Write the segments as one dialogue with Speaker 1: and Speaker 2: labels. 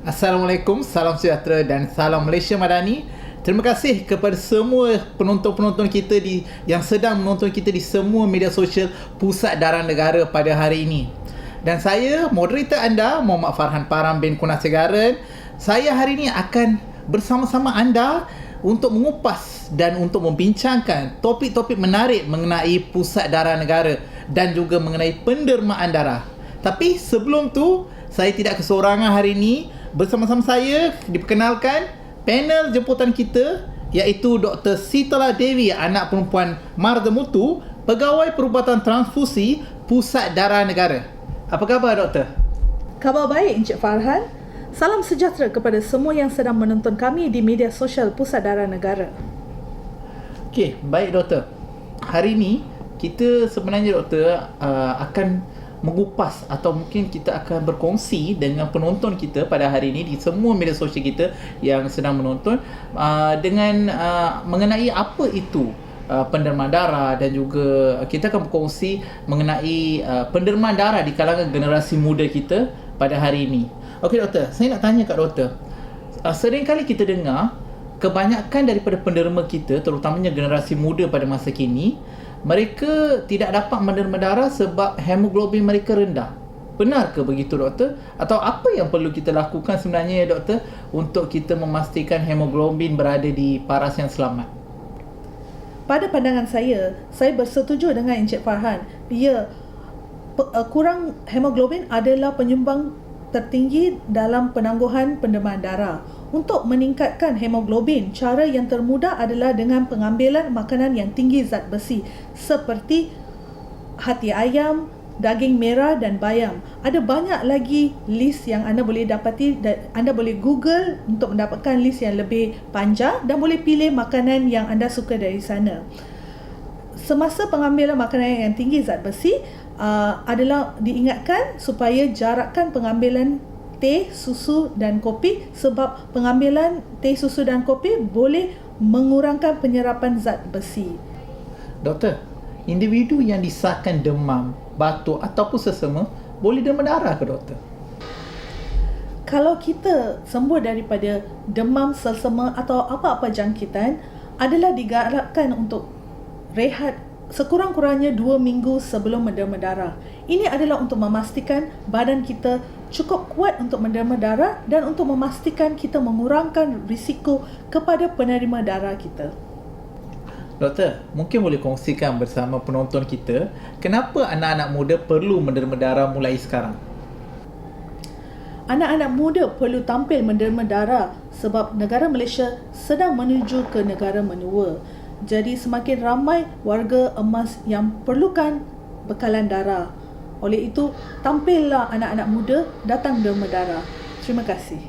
Speaker 1: Assalamualaikum, salam sejahtera dan salam Malaysia Madani. Terima kasih kepada semua penonton-penonton kita di yang sedang menonton kita di semua media sosial Pusat Darah Negara pada hari ini. Dan saya, moderator anda, Muhammad Farhan Param bin Kunasigaran. Saya hari ini akan bersama-sama anda untuk mengupas dan untuk membincangkan topik-topik menarik mengenai Pusat Darah Negara dan juga mengenai pendermaan darah. Tapi sebelum tu, saya tidak kesorangan hari ini bersama-sama saya diperkenalkan panel jemputan kita iaitu Dr. Sitala Devi anak perempuan Marda Mutu pegawai perubatan transfusi Pusat Darah Negara. Apa khabar doktor?
Speaker 2: Khabar baik Encik Farhan. Salam sejahtera kepada semua yang sedang menonton kami di media sosial Pusat Darah Negara.
Speaker 1: Okey, baik doktor. Hari ini kita sebenarnya doktor uh, akan mengupas atau mungkin kita akan berkongsi dengan penonton kita pada hari ini di semua media sosial kita yang sedang menonton uh, dengan uh, mengenai apa itu uh, penderma darah dan juga kita akan berkongsi mengenai uh, penderma darah di kalangan generasi muda kita pada hari ini. Okey doktor, saya nak tanya kat doktor. Uh, sering kali kita dengar kebanyakan daripada penderma kita terutamanya generasi muda pada masa kini mereka tidak dapat menerima darah sebab hemoglobin mereka rendah. Benar ke begitu doktor? Atau apa yang perlu kita lakukan sebenarnya ya doktor untuk kita memastikan hemoglobin berada di paras yang selamat?
Speaker 2: Pada pandangan saya, saya bersetuju dengan Encik Farhan. Ya, kurang hemoglobin adalah penyumbang tertinggi dalam penangguhan pendemaan darah. Untuk meningkatkan hemoglobin, cara yang termudah adalah dengan pengambilan makanan yang tinggi zat besi seperti hati ayam, daging merah dan bayam. Ada banyak lagi list yang anda boleh dapati dan anda boleh Google untuk mendapatkan list yang lebih panjang dan boleh pilih makanan yang anda suka dari sana. Semasa pengambilan makanan yang tinggi zat besi uh, adalah diingatkan supaya jarakkan pengambilan teh, susu dan kopi sebab pengambilan teh, susu dan kopi boleh mengurangkan penyerapan zat besi.
Speaker 1: Doktor, individu yang disahkan demam, batuk ataupun sesama boleh demam darah ke doktor?
Speaker 2: Kalau kita sembuh daripada demam, selsema atau apa-apa jangkitan adalah digalakkan untuk rehat sekurang-kurangnya dua minggu sebelum menderma darah. Ini adalah untuk memastikan badan kita cukup kuat untuk menderma darah dan untuk memastikan kita mengurangkan risiko kepada penerima darah kita.
Speaker 1: Doktor, mungkin boleh kongsikan bersama penonton kita kenapa anak-anak muda perlu menderma darah mulai sekarang?
Speaker 2: Anak-anak muda perlu tampil menderma darah sebab negara Malaysia sedang menuju ke negara menua. Jadi semakin ramai warga emas yang perlukan bekalan darah. Oleh itu, tampillah anak-anak muda datang derma darah. Terima kasih.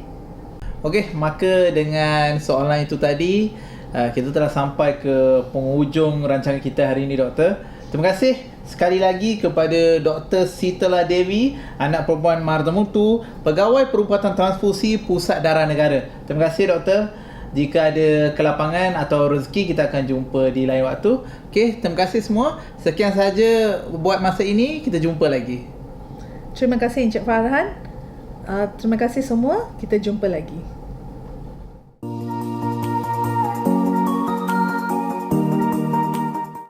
Speaker 1: Okey, maka dengan soalan itu tadi, uh, kita telah sampai ke penghujung rancangan kita hari ini, Doktor. Terima kasih sekali lagi kepada Dr. Sitala Devi, anak perempuan Marta Mutu, pegawai perubatan transfusi Pusat Darah Negara. Terima kasih, Doktor. Jika ada kelapangan atau rezeki kita akan jumpa di lain waktu. Okey, terima kasih semua. Sekian saja buat masa ini. Kita jumpa lagi.
Speaker 2: Terima kasih Encik Farhan. Uh, terima kasih semua. Kita jumpa lagi.